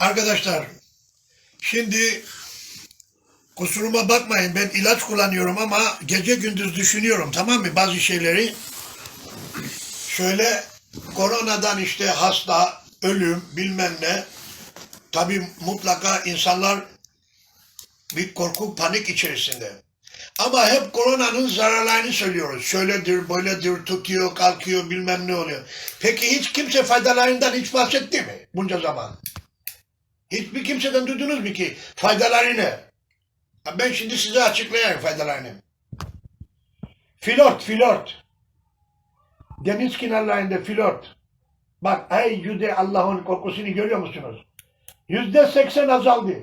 Arkadaşlar şimdi kusuruma bakmayın ben ilaç kullanıyorum ama gece gündüz düşünüyorum tamam mı bazı şeyleri. Şöyle koronadan işte hasta, ölüm bilmem ne. Tabii mutlaka insanlar bir korku panik içerisinde. Ama hep koronanın zararlarını söylüyoruz. Şöyledir, böyledir, tutuyor, kalkıyor, bilmem ne oluyor. Peki hiç kimse faydalarından hiç bahsetti mi bunca zaman? Hiçbir kimseden duydunuz mu ki faydaları ne? Ben şimdi size açıklayayım faydalarını. Filort, filort. Deniz kenarlarında filort. Bak ey yüde Allah'ın korkusunu görüyor musunuz? Yüzde seksen azaldı.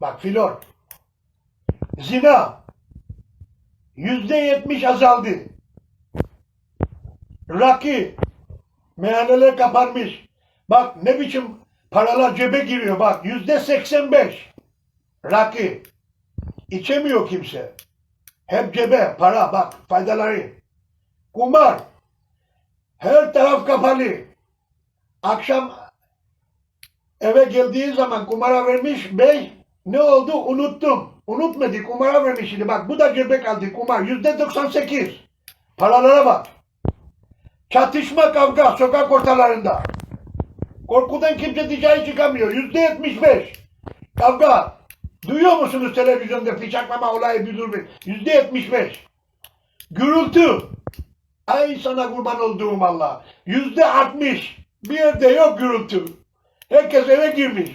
Bak filort. Zina. Yüzde yetmiş azaldı. Rakı. Meyhaneler kapanmış. Bak ne biçim paralar cebe giriyor bak. Yüzde seksen beş. Rakı. İçemiyor kimse. Hep cebe para bak faydaları. Kumar. Her taraf kapalı. Akşam eve geldiği zaman kumara vermiş bey ne oldu unuttum. Unutmadı kumara vermiş şimdi bak bu da cebe kaldı kumar yüzde 98. Paralara bak. Çatışma kavga sokak ortalarında. Korkudan kimse dışarı çıkamıyor. Yüzde 75. Kavga. Duyuyor musunuz televizyonda bıçaklama olayı bir dur. Yüzde 75. Gürültü. Ay sana kurban olduğum Allah. Yüzde 60. Bir yerde yok gürültü. Herkes eve girmiş.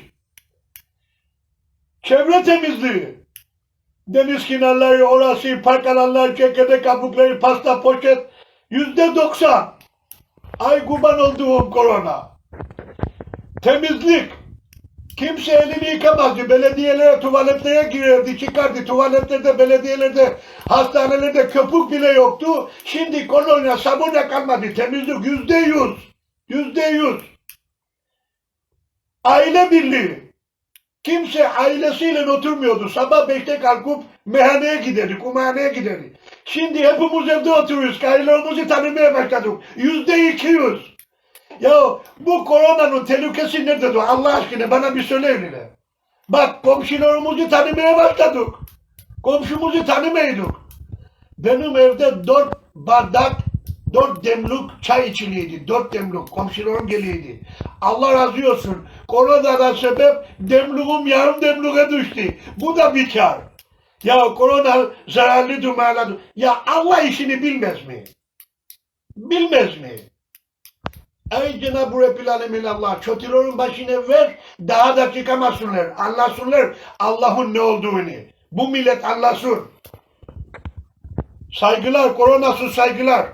Çevre temizliği. Deniz kenarları, orası, park alanları, çekirdek kabukları, pasta, poşet. Yüzde 90. Ay kurban olduğum korona. Temizlik. Kimse elini yıkamazdı. Belediyelere, tuvaletlere girerdi, çıkardı. Tuvaletlerde, belediyelerde, hastanelerde köpük bile yoktu. Şimdi kolonya, sabunla kalmadı. Temizlik yüzde yüz. Yüzde yüz. Aile birliği. Kimse ailesiyle oturmuyordu. Sabah beşte kalkıp meyhaneye giderdi, kumarhaneye giderdi. Şimdi hepimiz evde oturuyoruz. Karılarımızı tanımaya başladık. Yüzde iki yüz. Ya bu koronanın tehlikesi nedir? Allah aşkına bana bir söyleyin hele. Bak komşularımızı tanımaya başladık. Komşumuzu tanımıyorduk. Benim evde dört bardak, dört demluk çay içiliydi. Dört demluk. Komşularım geliyordu. Allah razı olsun. Koronadan sebep demluğum yarım demluğa düştü. Bu da bir kar. Ya korona zararlı dumanlar. Ya Allah işini bilmez mi? Bilmez mi? Ey Cenab-ı Rabbil Alemin Allah, kötülerin başına ver, daha da çıkamasınlar. Anlasınlar Allah'ın ne olduğunu. Bu millet anlasın. Saygılar, koronasız saygılar.